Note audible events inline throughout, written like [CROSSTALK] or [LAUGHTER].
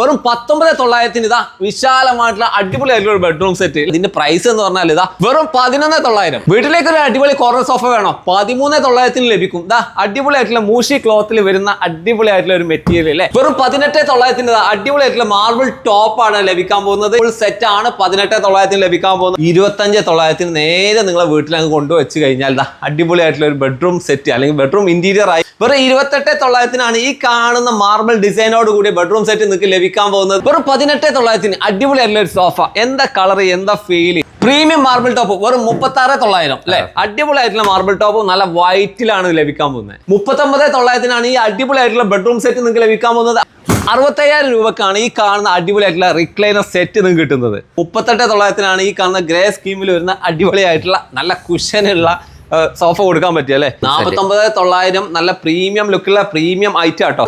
വെറും പത്തൊമ്പത് തൊള്ളായിരത്തിന് ഇതാ വിശാലമായിട്ടുള്ള അടിപൊളിയായിട്ടുള്ള ഒരു ബെഡ്റൂം സെറ്റ് ഇതിന്റെ പ്രൈസ് എന്ന് പറഞ്ഞാൽ ഇതാ വെറും പതിനൊന്ന് തൊള്ളായിരം. വീട്ടിലേക്ക് ഒരു അടിപൊളി കോർണർ സോഫ വേണോ. പതിമൂന്ന് തൊള്ളായിരത്തിന് ലഭിക്കും. ഇതാ അടിപൊളിയായിട്ടുള്ള മൂഷി ക്ലോത്തിൽ വരുന്ന അടിപൊളിയായിട്ടുള്ള ഒരു മെറ്റീരിയൽ അല്ലേ? വെറും പതിനെട്ട് തൊള്ളായിരത്തിന് ഇതാ അടിപൊളിയായിട്ടുള്ള മാർബിൾ ടോപ്പ് ആണ് ലഭിക്കാൻ പോകുന്നത്. ഫുൾ സെറ്റ് ആണ് പതിനെട്ട് തൊള്ളായിരത്തിന് ലഭിക്കാൻ പോകുന്നത്. ഇരുപത്തഞ്ച് തൊള്ളായിരത്തിന് നേരെ നിങ്ങളെ വീട്ടിൽ അങ്ങ് കൊണ്ടുവച്ച് കഴിഞ്ഞാൽ ഇതാ അടിപൊളിയായിട്ടുള്ള ഒരു ബെഡ്റൂം സെറ്റ് അല്ലെങ്കിൽ ബെഡ്റൂം ഇന്റീരിയർ ആയി. വെറും ഇരുപത്തെട്ട് തൊള്ളായിരത്തിനാണ് ഈ കാണുന്ന മാർബിൾ ഡിസൈനോട് കൂടി ബെഡ്റൂം സെറ്റ് നിങ്ങൾക്ക് ലഭിക്കാൻ പോകുന്നത്? വെറും പതിനെട്ട് തൊള്ളായിരത്തിന് അടിപൊളിയായിട്ടുള്ള ഒരു സോഫ എന്താ കളർ എന്താ ഫീൽ പ്രീമിയം മാർബിൾ ടോപ്പ് വെറും മുപ്പത്തി ആറ് തൊള്ളായിരം അല്ലെ? അടിപൊളിയായിട്ടുള്ള മാർബിൾ ടോപ്പ് നല്ല വൈറ്റിലാണ് ലഭിക്കാൻ പോകുന്നത്. മുപ്പത്തൊമ്പത് തൊള്ളായിരത്തിനാണ് ഈ അടിപൊളിയായിട്ടുള്ള ബെഡ്റൂം സെറ്റ് നിങ്ങൾക്ക് ലഭിക്കാൻ പോകുന്നത്. അറുപത്തയ്യായിരം രൂപക്കാണ് ഈ കാണുന്ന അടിപൊളിയായിട്ടുള്ള റിക്ലൈനർ സെറ്റ് നിങ്ങൾക്ക് കിട്ടുന്നത്. മുപ്പത്തെട്ട് തൊള്ളായിരത്തിനാണ് ഈ കാണുന്ന ഗ്രേ സ്കീമിൽ വരുന്ന അടിപൊളിയായിട്ടുള്ള നല്ല കുഷനുള്ള സോഫ കൊടുക്കാൻ പറ്റിയ അല്ലേ? നാൽപ്പത്തൊമ്പത് തൊള്ളായിരം നല്ല പ്രീമിയം ലുക്കുള്ള പ്രീമിയം ഐറ്റം ആട്ടോ.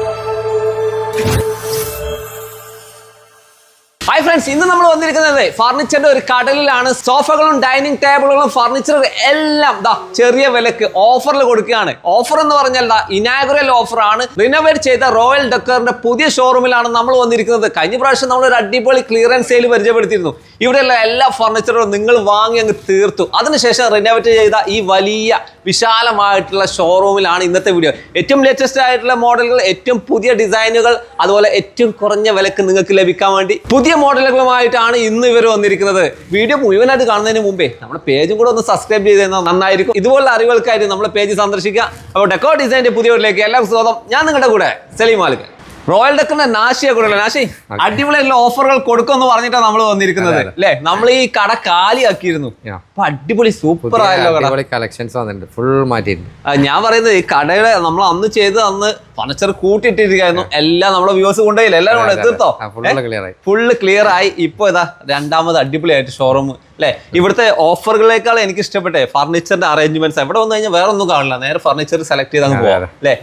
ഹായ് ഫ്രണ്ട്സ് ഇന്ന് നമ്മൾ വന്നിരിക്കുന്നത് ഫർണിച്ചറിന്റെ ഒരു കടലിലാണ്. സോഫകളും ഡൈനിങ് ടേബിളുകളും ഫർണിച്ചറും എല്ലാം ദാ ചെറിയ വിലക്ക് ഓഫറിൽ കൊടുക്കുകയാണ്. ഓഫർ എന്ന് പറഞ്ഞാൽ ദാ ഇനാഗുറൽ ഓഫർ ആണ്. റിനോവേറ്റ് ചെയ്ത റോയൽ ഡെക്കറിന്റെ പുതിയ ഷോറൂമിലാണ് നമ്മൾ വന്നിരിക്കുന്നത്. കഴിഞ്ഞ പ്രാവശ്യം നമ്മൾ ഒരു അടിപൊളി ക്ലിയറൻസ് സെയിൽ പരിചയപ്പെടുത്തിയിരുന്നു. ഇവിടെയുള്ള എല്ലാ ഫർണിച്ചറും നിങ്ങൾ വാങ്ങി അങ്ങ് തീർത്തു. അതിനുശേഷം റിനോവേറ്റ് ചെയ്ത ഈ വലിയ വിശാലമായിട്ടുള്ള ഷോറൂമിലാണ് ഇന്നത്തെ വീഡിയോ ഏറ്റവും ലേറ്റസ്റ്റ് ആയിട്ടുള്ള മോഡലുകൾ ഏറ്റവും പുതിയ ഡിസൈനുകൾ അതുപോലെ ഏറ്റവും കുറഞ്ഞ വിലക്ക് നിങ്ങൾക്ക് ലഭിക്കാൻ വേണ്ടി പുതിയ മോഡലുകളുമായിട്ടാണ് ഇന്ന് ഇവർ വന്നിരിക്കുന്നത്. വീഡിയോ മുഴുവനായിട്ട് കാണുന്നതിന് മുമ്പേ നമ്മുടെ പേജും കൂടെ ഒന്ന് സബ്സ്ക്രൈബ് ചെയ്ത് തന്നാൽ നന്നായിരിക്കും. ഇതുപോലുള്ള അറിവുകൾക്കായിട്ട് നമ്മുടെ പേജ് സന്ദർശിക്കുക. അപ്പോൾ ഡെക്കോ ഡിസൈന്റെ പുതിയവരിലേക്ക് എല്ലാവർക്കും സ്വാഗതം. ഞാൻ നിങ്ങളുടെ കൂടെ സലീം മാലിക്. റോയൽ ഡക്കിന്റെ നാശിയെ കൂടെ നാശി അടിപൊളിയായിട്ടുള്ള ഓഫറുകൾ കൊടുക്കുമെന്ന് പറഞ്ഞിട്ടാണ് നമ്മൾ വന്നിരിക്കുന്നത്. അല്ലേ നമ്മൾ ഈ കട കാലിയാക്കിയിരുന്നു. അപ്പൊ അടിപൊളി സൂപ്പർ ആയല്ലോ കളക്ഷൻസ് വന്നിട്ടുണ്ട്. ഫുൾ മാറ്റിയിട്ടുണ്ട്. ഞാൻ പറയുന്നത് ഈ കടയുടെ നമ്മൾ അന്ന് ചെയ്ത് അന്ന് ഫർണിച്ചർ കൂട്ടിയിട്ടിരിക്കുന്നു എല്ലാം നമ്മുടെ വ്യൂസ് കൊണ്ടുപോയില്ല എല്ലാവരും കൂടെ തീർത്തോ ഫുള്ള് ക്ലിയർ ആയി. ഫുള്ള് ക്ലിയർ ആയി. ഇപ്പൊ ഇതാ രണ്ടാമത് അടിപൊളിയായിട്ട് ഷോറൂം അല്ലെ? ഇവിടുത്തെ ഓഫറുകളേക്കാൾ എനിക്ക് ഇഷ്ടപ്പെട്ടേ ഫർണിച്ചറിന്റെ അറേഞ്ച്മെന്റ്സ് എവിടെ വന്നു കഴിഞ്ഞാൽ വേറെ ഒന്നും കാണില്ല. നേരെ ഫർണിച്ചർ സെലക്ട് ചെയ്താൽ അല്ലെ?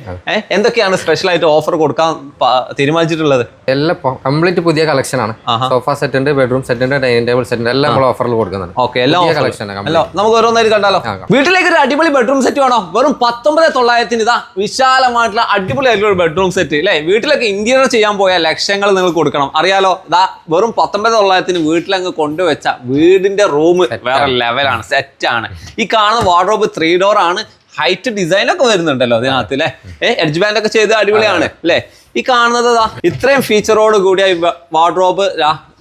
എന്തൊക്കെയാണ് സ്പെഷ്യൽ ആയിട്ട് ഓഫർ കൊടുക്കാൻ തീരുമാനിച്ചിട്ടുള്ളത്? എല്ലാം കംപ്ലീറ്റ് പുതിയ കളക്ഷൻ ആണ്. സോഫ സെറ്റ് ഉണ്ട് ബെഡ്റൂം സെറ്റ് ഉണ്ട് ഡൈനിങ് ടേബിൾ സെറ്റ് ഉണ്ട്. എല്ലാം നമ്മൾ ഓഫറിൽ കൊടുക്കുന്നുണ്ട്. ഓക്കെ എല്ലാം complete. നമുക്ക് ഓരോന്നായിട്ട് കണ്ടാലോ? വീട്ടിലേക്ക് ഒരു അടിപൊളി ബെഡ്റൂം സെറ്റ് വേണോ? വെറും പത്തൊമ്പത് തൊള്ളായിരത്തിന് ഇതാ വിശാലമായിട്ടുള്ള അടിപൊളിയായിട്ടുള്ള ഒരു ബെഡ്റൂം സെറ്റ് അല്ലെ? വീട്ടിലൊക്കെ ഇന്റീരിയർ ചെയ്യാൻ പോയ ലക്ഷങ്ങൾ നിങ്ങൾ കൊടുക്കണം. അറിയാലോ ഇതാ വെറും പത്തൊമ്പത് തൊള്ളായിരത്തിന് വീട്ടിലങ്ങ് കൊണ്ടുവച്ച വീടിന്റെ റൂം വേറെ ലെവലാണ് സെറ്റ് ആണ്. ഈ കാണുന്ന വാർഡ്രോബ് ത്രീ ഡോർ ആണ്. ഹൈറ്റ് ഡിസൈൻ ഒക്കെ വരുന്നുണ്ടല്ലോ അതിനകത്ത് അല്ലേ എഡ്ജ് ബാൻഡ് ഒക്കെ ചെയ്ത് അടിപൊളിയാണ് അല്ലേ ഈ കാണുന്നത് ഇത്രയും ഫീച്ചറോട് കൂടിയ വാർഡ്രോബ്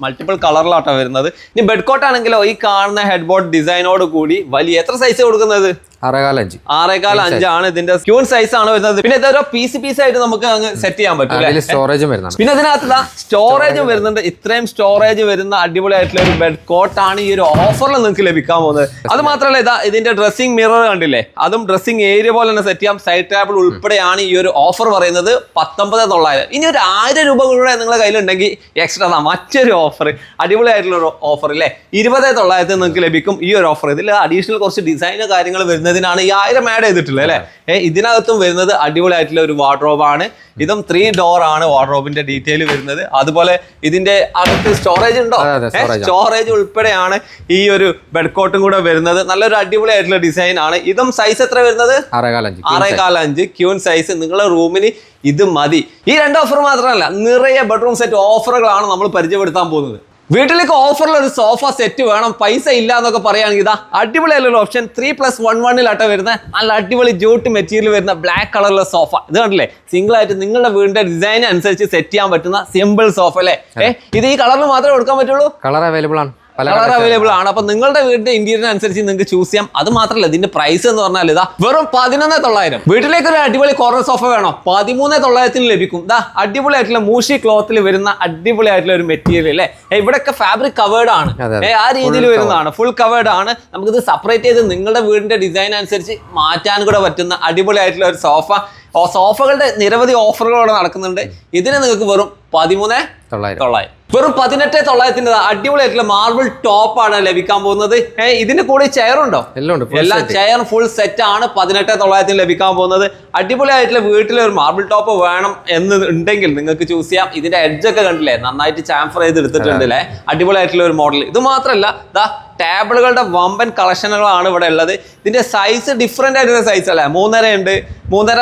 മൾട്ടിപ്പിൾ കളറിലാട്ടോ വരുന്നത്. ഇനി ബെഡ് കോട്ട് ആണെങ്കിലോ ഈ കാണുന്ന ഹെഡ് ബോർഡ് ഡിസൈനോട് കൂടി വലിയ എത്ര സൈസ് കൊടുക്കുന്നത്? അറകാലഞ്ച് ആറേകാൽ അഞ്ചാണ് ഇതിന്റെ ക്യൂൺ സൈസ് ആണ് വരുന്നത്. പിന്നെ ഇതൊരു പീസ് പീസ് ആയിട്ട് നമുക്ക് അങ്ങ് സെറ്റ് ചെയ്യാൻ പറ്റും സ്റ്റോറേജും വരുന്നുണ്ട് പിന്നെ ഇതിനകത്ത് സ്റ്റോറേജും വരുന്നുണ്ട്. ഇത്രയും സ്റ്റോറേജ് വരുന്ന അടിപൊളിയായിട്ടുള്ള ഒരു ബെഡ് കോട്ടാണ് ഈ ഒരു ഓഫറിൽ നിങ്ങൾക്ക് ലഭിക്കാൻ പോകുന്നത്. അത് മാത്രമല്ല ഇതാ ഇതിന്റെ ഡ്രസ്സിംഗ് മിറർ കണ്ടില്ലേ? അതും ഡ്രസ്സിംഗ് ഏരിയ പോലെ തന്നെ സെറ്റ് ചെയ്യാം. സൈഡ് ടേബിൾ ഉൾപ്പെടെയാണ് ഈ ഒരു ഓഫർ പറയുന്നത്. പത്തൊമ്പത് തൊള്ളായിരം. ഇനി ഒരു ആയിരം രൂപ കൂടെ നിങ്ങളുടെ കയ്യിലുണ്ടെങ്കിൽ എക്സ്ട്രാ മറ്റൊരു ഓഫർ അടിപൊളിയായിട്ടുള്ള ഒരു ഓഫർ അല്ലേ ഇരുപത് തൊള്ളായിരത്തിൽ നിങ്ങൾക്ക് ലഭിക്കും ഈ ഒരു ഓഫർ ഇതിൽ അഡീഷണൽ കുറച്ച് ഡിസൈൻ കാര്യങ്ങൾ വരുന്നതിനാണ് ഈ ആയിരം ആഡ് ചെയ്തിട്ടുള്ളത് അല്ലേ? ഏഹ് ഇതിനകത്തും വരുന്നത് അടിപൊളിയായിട്ടുള്ള ഒരു വാർഡ്രോബ് ആണ്. ഇതും ത്രീ ഡോർ ആണ് വാർഡ്രോബിന്റെ ഡീറ്റെയിൽ വരുന്നത്. അതുപോലെ ഇതിന്റെ അകത്ത് സ്റ്റോറേജ് ഉണ്ടോ. സ്റ്റോറേജ് ഉൾപ്പെടെയാണ് ഈ ഒരു ബെഡ് കോട്ടും കൂടെ വരുന്നത്. നല്ലൊരു അടിപൊളിയായിട്ടുള്ള ഡിസൈൻ ആണ്. ഇതും സൈസ് എത്ര വരുന്നത്? ആറേകാൽ അഞ്ച് ക്യൂൺ സൈസ് നിങ്ങളുടെ റൂമിന് ഇത് മതി. ഈ രണ്ട് ഓഫർ മാത്രമല്ല നിറയെ ബെഡ്റൂം സെറ്റ് ഓഫറുകളാണ് നമ്മൾ പരിചയപ്പെടുത്താൻ പോകുന്നത്. വീട്ടിലേക്ക് ഓഫറിൽ ഒരു സോഫ സെറ്റ് വേണം പൈസ ഇല്ല എന്നൊക്കെ പറയുകയാണെങ്കിൽ ഇതാ അടിപൊളിയായുള്ള ഓപ്ഷൻ ത്രീ പ്ലസ് വൺ വണ്ണിലാട്ടോ വരുന്ന. നല്ല അടിപൊളി ജൂട്ട് മെറ്റീരിയൽ വരുന്ന ബ്ലാക്ക് കളറിലെ സോഫ ഇത് കണ്ടില്ലേ? സിംഗിൾ ആയിട്ട് നിങ്ങളുടെ വീടിന്റെ ഡിസൈൻ അനുസരിച്ച് സെറ്റ് ചെയ്യാൻ പറ്റുന്ന സിമ്പിൾ സോഫ അല്ലേ? ഇത് ഈ കളറിൽ മാത്രമേ കൊടുക്കാൻ പറ്റുള്ളൂ? കളർ അവൈലബിൾ ആണ്. കളർ അവൈലബിൾ ആണ്. അപ്പൊ നിങ്ങളുടെ വീടിന്റെ ഇന്റീരിയർ അനുസരിച്ച് നിങ്ങൾക്ക് ചൂസ് ചെയ്യാം. അത് മാത്രമല്ല ഇതിന്റെ പ്രൈസ് എന്ന് പറഞ്ഞാൽ ഇതാ വെറും പതിനൊന്ന് തൊള്ളായിരം. വീട്ടിലേക്ക് ഒരു അടിപൊളി കോർണർ സോഫ വേണോ? പതിമൂന്ന് തൊള്ളായിരത്തിന് ലഭിക്കും. ദാ അടിപൊളിയായിട്ടുള്ള മൂഷി ക്ലോത്തിൽ വരുന്ന അടിപൊളിയായിട്ടുള്ള ഒരു മെറ്റീരിയൽ അല്ലേ? ഇവിടെ ഇവിടെയൊക്കെ ഫാബ്രിക് കവേർഡ് ആണ്. ആ രീതിയിൽ വരുന്നതാണ്. ഫുൾ കവേർഡ് ആണ്. നമുക്കിത് സെപ്പറേറ്റ് ചെയ്ത് നിങ്ങളുടെ വീടിന്റെ ഡിസൈൻ അനുസരിച്ച് മാറ്റാൻ കൂടെ പറ്റുന്ന അടിപൊളിയായിട്ടുള്ള ഒരു സോഫ ഓ സോഫകളുടെ നിരവധി ഓഫറുകളോടെ നടക്കുന്നുണ്ട്. ഇതിന് നിങ്ങൾക്ക് വെറും പതിമൂന്ന് തൊള്ളായിരം. തൊള്ളായിരം. വെറും പതിനെട്ട് തൊള്ളായിരത്തിന്റെ അടിപൊളിയായിട്ടുള്ള മാർബിൾ ടോപ്പ് ആണ് ലഭിക്കാൻ പോകുന്നത്. ഏഹ് ഇതിന്റെ കൂടെ ചെയർ ഉണ്ടോ? എല്ലാം ഉണ്ട് എല്ലാ ചെയർ ഫുൾ സെറ്റ് ആണ് പതിനെട്ട് തൊള്ളായിരത്തിന് ലഭിക്കാൻ പോകുന്നത്. അടിപൊളിയായിട്ടുള്ള വീട്ടിലെ ഒരു മാർബിൾ ടോപ്പ് വേണം എന്ന് ഉണ്ടെങ്കിൽ നിങ്ങൾക്ക് ചൂസ് ചെയ്യാം. ഇതിന്റെ എഡ്ജ് ഒക്കെ കണ്ടില്ലേ? നന്നായിട്ട് ചാംഫർ ചെയ്ത് എടുത്തിട്ടുണ്ട് അല്ലേ? അടിപൊളിയായിട്ടുള്ള ഒരു മോഡൽ ഇത് മാത്രമല്ല ദാ ടേബിളുകളുടെ വമ്പൻ കളക്ഷനുകളാണ് ഇവിടെ ഉള്ളത്. ഇതിന്റെ സൈസ് ഡിഫറെന്റ് ആയിട്ടുള്ള സൈസ് അല്ലേ? മൂന്നര ഉണ്ട്. മൂന്നര